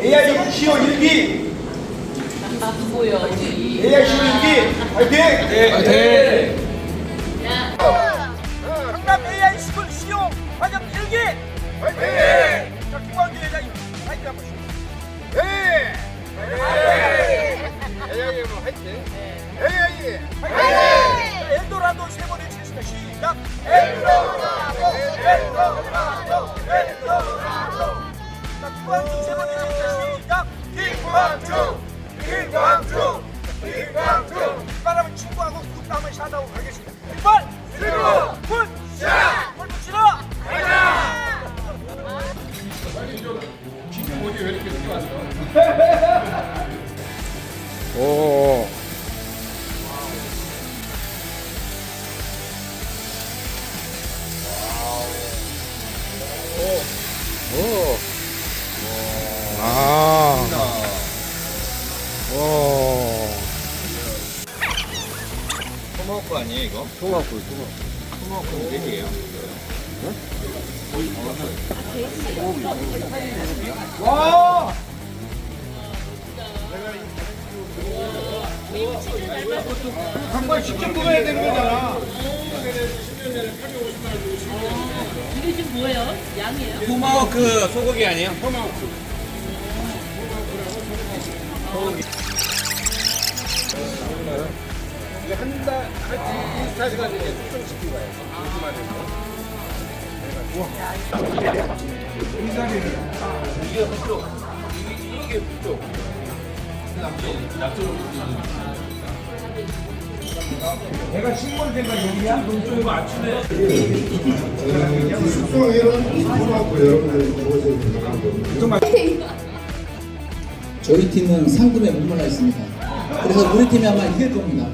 AI 시오 일기 뭐요? AI 시오 일기 화이팅! 네. 강남 AI 시군 시오 환영 일기 화이팅! 자 김광규 회장님 화이팅 한 번 씩 네! AI 뭐 화이팅! AI 화이팅! 엘도라도 세 번에 치겠습니다 시작 엘도라도 엘도라도 오. 오. 아. 오. 토마호크 아니에요 이거? 토마호크, 토마호크. 토마호크는 넷이에요 와 한번 직접 뽑아야 되는 거잖아 이게 지금 뭐예요? 양이에요? 토마호크 소고기 아니에요? 한달 한 24시간 이제 숙성시킨 거예요. 이게 부족. 이게 이게 부족. 내가 신고를 된거 여기야? 여러분들. 저희 팀은 상금에 목말라 있습니다. 그래서 우리 팀이 아마 이길 겁니다.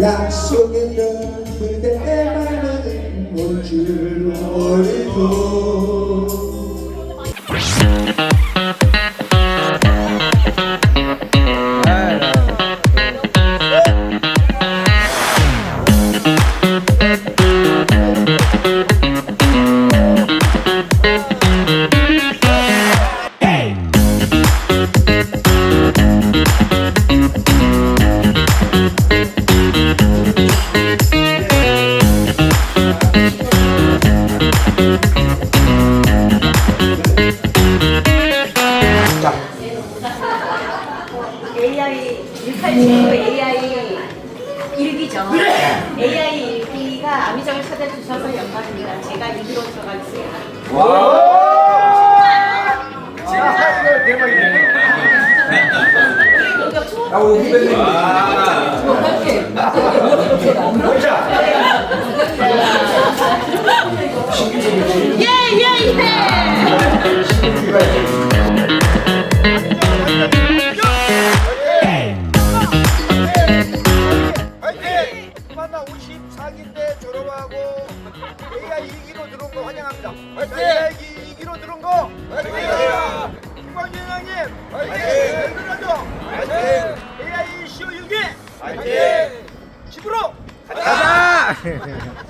약속했던 그대만은 올줄 모르고 AI 187 AI 일기죠. AI 일기가 아미정을 찾아주셔서 영광입니다. 제가 일기로 들어가겠습니다. 자, 이거 대박이네. 이거 추억 아, 우리 후배님. 자, 예예예! 부탁드립니다. 화이팅! 이기로 들은 거 화이팅이에요. 김광진 회장님 화이팅! 네, 백근라도 화이팅! AI 쇼 6기 화이팅! 집으로 가자!